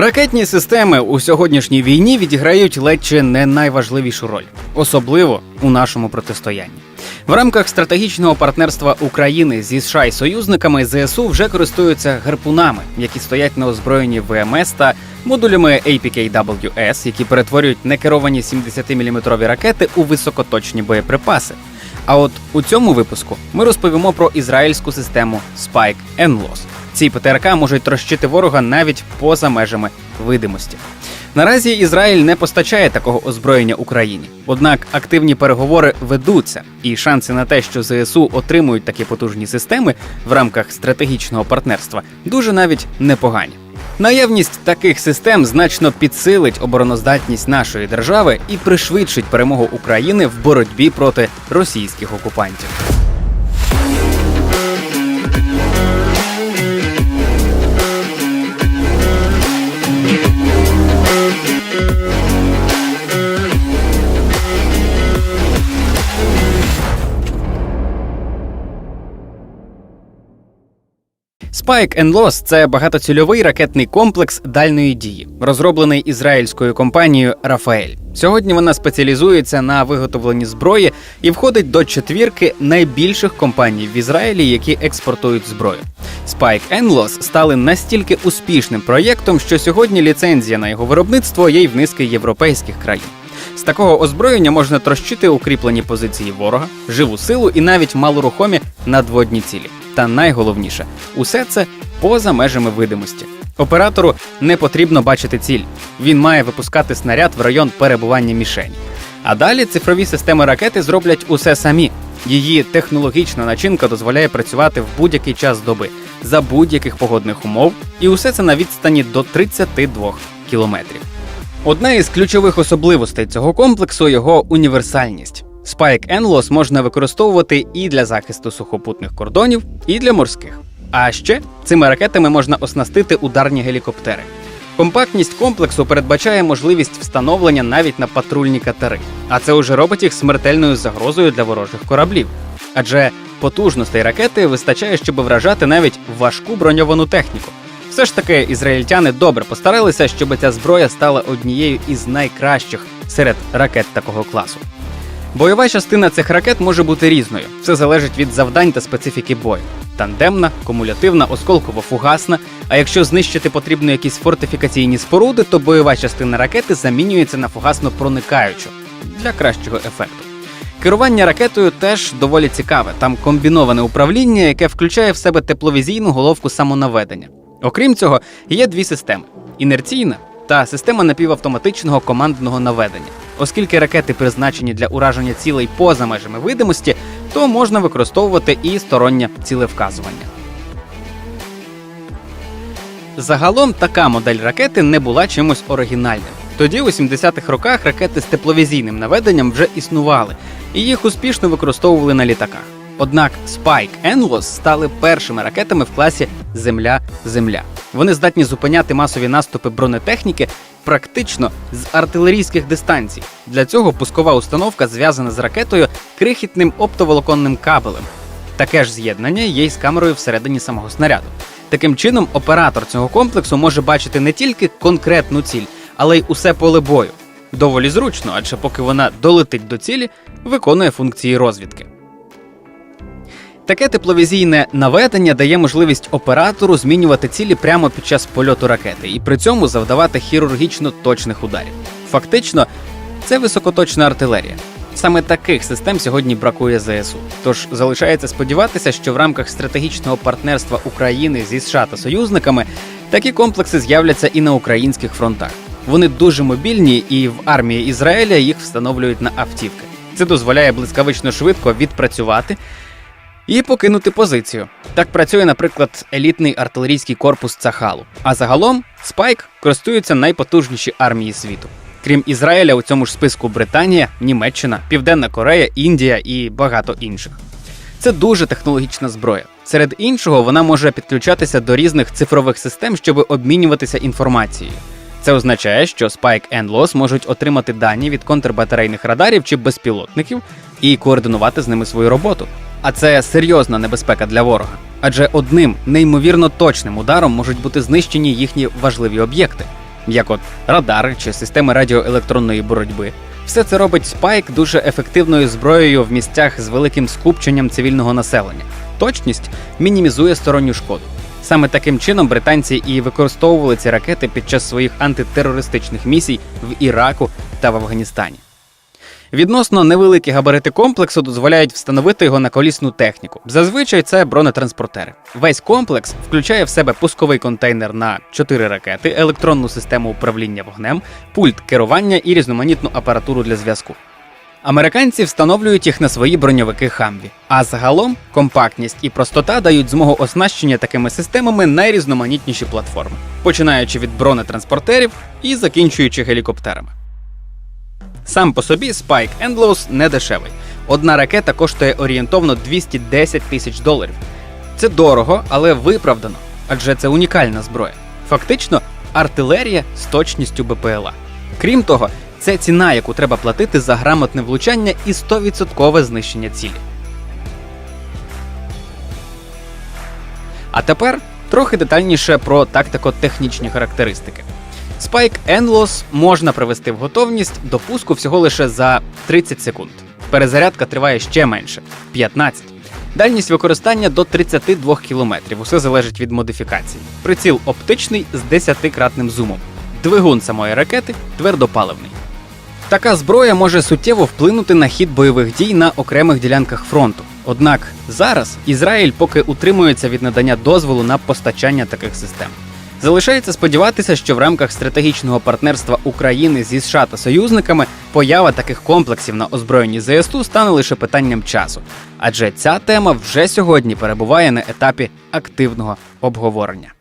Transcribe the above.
Ракетні системи у сьогоднішній війні відіграють ледь чи не найважливішу роль, особливо у нашому протистоянні. В рамках стратегічного партнерства України зі США і союзниками ЗСУ вже користуються гарпунами, які стоять на озброєнні ВМС та модулями APKWS, які перетворюють некеровані 70-мм ракети у високоточні боєприпаси. А от у цьому випуску ми розповімо про ізраїльську систему Spike NLOS. Ці ПТРК можуть трощити ворога навіть поза межами видимості. Наразі Ізраїль не постачає такого озброєння Україні. Однак активні переговори ведуться, і шанси на те, що ЗСУ отримують такі потужні системи в рамках стратегічного партнерства, дуже навіть непогані. Наявність таких систем значно підсилить обороноздатність нашої держави і пришвидшить перемогу України в боротьбі проти російських окупантів. Spike and Loss – це багатоцільовий ракетний комплекс дальної дії, розроблений ізраїльською компанією Рафаель. Сьогодні вона спеціалізується на виготовленні зброї і входить до четвірки найбільших компаній в Ізраїлі, які експортують зброю. Spike and Loss стали настільки успішним проєктом, що сьогодні ліцензія на його виробництво є й в низки європейських країн. З такого озброєння можна трощити укріплені позиції ворога, живу силу і навіть малорухомі надводні цілі. Та найголовніше, усе це поза межами видимості. Оператору не потрібно бачити ціль. Він має випускати снаряд в район перебування мішені. А далі цифрові системи ракети зроблять усе самі. Її технологічна начинка дозволяє працювати в будь-який час доби за будь-яких погодних умов, і усе це на відстані до 32 кілометрів. Одна із ключових особливостей цього комплексу його універсальність. Spike NLOS можна використовувати і для захисту сухопутних кордонів, і для морських. А ще цими ракетами можна оснастити ударні гелікоптери. Компактність комплексу передбачає можливість встановлення навіть на патрульні катери, а це уже робить їх смертельною загрозою для ворожих кораблів. Адже потужностей ракети вистачає, щоб вражати навіть важку броньовану техніку. Все ж таки, ізраїльтяни добре постаралися, щоб ця зброя стала однією із найкращих серед ракет такого класу. Бойова частина цих ракет може бути різною. Все залежить від завдань та специфіки бою. Тандемна, кумулятивна, осколково-фугасна. А якщо знищити потрібно якісь фортифікаційні споруди, то бойова частина ракети замінюється на фугасно проникаючу для кращого ефекту. Керування ракетою теж доволі цікаве. Там комбіноване управління, яке включає в себе тепловізійну головку самонаведення. Окрім цього, є дві системи: інерційна та система напівавтоматичного командного наведення. Оскільки ракети призначені для ураження цілей поза межами видимості, то можна використовувати і стороннє цілевказування. Загалом така модель ракети не була чимось оригінальним. Тоді, у 70-х роках, ракети з тепловізійним наведенням вже існували, і їх успішно використовували на літаках. Однак Spike NLOS стали першими ракетами в класі Земля-Земля. Вони здатні зупиняти масові наступи бронетехніки практично з артилерійських дистанцій. Для цього пускова установка зв'язана з ракетою крихітним оптоволоконним кабелем. Таке ж з'єднання є й з камерою всередині самого снаряду. Таким чином, оператор цього комплексу може бачити не тільки конкретну ціль, але й усе поле бою. Доволі зручно, адже поки вона долетить до цілі, виконує функції розвідки. Таке тепловізійне наведення дає можливість оператору змінювати цілі прямо під час польоту ракети і при цьому завдавати хірургічно точних ударів. Фактично, це високоточна артилерія. Саме таких систем сьогодні бракує ЗСУ. Тож залишається сподіватися, що в рамках стратегічного партнерства України зі США та союзниками такі комплекси з'являться і на українських фронтах. Вони дуже мобільні, і в армії Ізраїля їх встановлюють на автівки. Це дозволяє блискавично швидко відпрацювати і покинути позицію. Так працює, наприклад, елітний артилерійський корпус Цахалу. А загалом Спайк користуються найпотужніші армії світу. Крім Ізраїля, у цьому ж списку Британія, Німеччина, Південна Корея, Індія і багато інших. Це дуже технологічна зброя. Серед іншого, вона може підключатися до різних цифрових систем, щоб обмінюватися інформацією. Це означає, що Spike Loss можуть отримати дані від контрбатарейних радарів чи безпілотників і координувати з ними свою роботу. А це серйозна небезпека для ворога. Адже одним неймовірно точним ударом можуть бути знищені їхні важливі об'єкти. як от радари чи системи радіоелектронної боротьби. Все це робить Спайк дуже ефективною зброєю в місцях з великим скупченням цивільного населення. Точність мінімізує сторонню шкоду. Саме таким чином британці і використовували ці ракети під час своїх антитерористичних місій в Іраку та в Афганістані. Відносно невеликі габарити комплексу дозволяють встановити його на колісну техніку. Зазвичай це бронетранспортери. Весь комплекс включає в себе пусковий контейнер на 4 ракети, електронну систему управління вогнем, пульт керування і різноманітну апаратуру для зв'язку. Американці встановлюють їх на свої броньовики Хамві. А загалом компактність і простота дають змогу оснащення такими системами найрізноманітніші платформи, починаючи від бронетранспортерів і закінчуючи гелікоптерами. Сам по собі Spike Endless не дешевий. Одна ракета коштує орієнтовно 210 тисяч доларів. Це дорого, але виправдано, адже це унікальна зброя. Фактично, артилерія з точністю БПЛА. Крім того, це ціна, яку треба платити за грамотне влучання і 100% знищення цілі. А тепер трохи детальніше про тактико-технічні характеристики. Spike Endless можна привести в готовність до пуску всього лише за 30 секунд. Перезарядка триває ще менше 15. Дальність використання до 32 км. Усе залежить від модифікації. Приціл оптичний з 10-кратним зумом. Двигун самої ракети твердопаливний. Така зброя може суттєво вплинути на хід бойових дій на окремих ділянках фронту. Однак зараз Ізраїль поки утримується від надання дозволу на постачання таких систем. Залишається сподіватися, що в рамках стратегічного партнерства України зі США та союзниками поява таких комплексів на озброєнні ЗСУ стане лише питанням часу, адже ця тема вже сьогодні перебуває на етапі активного обговорення.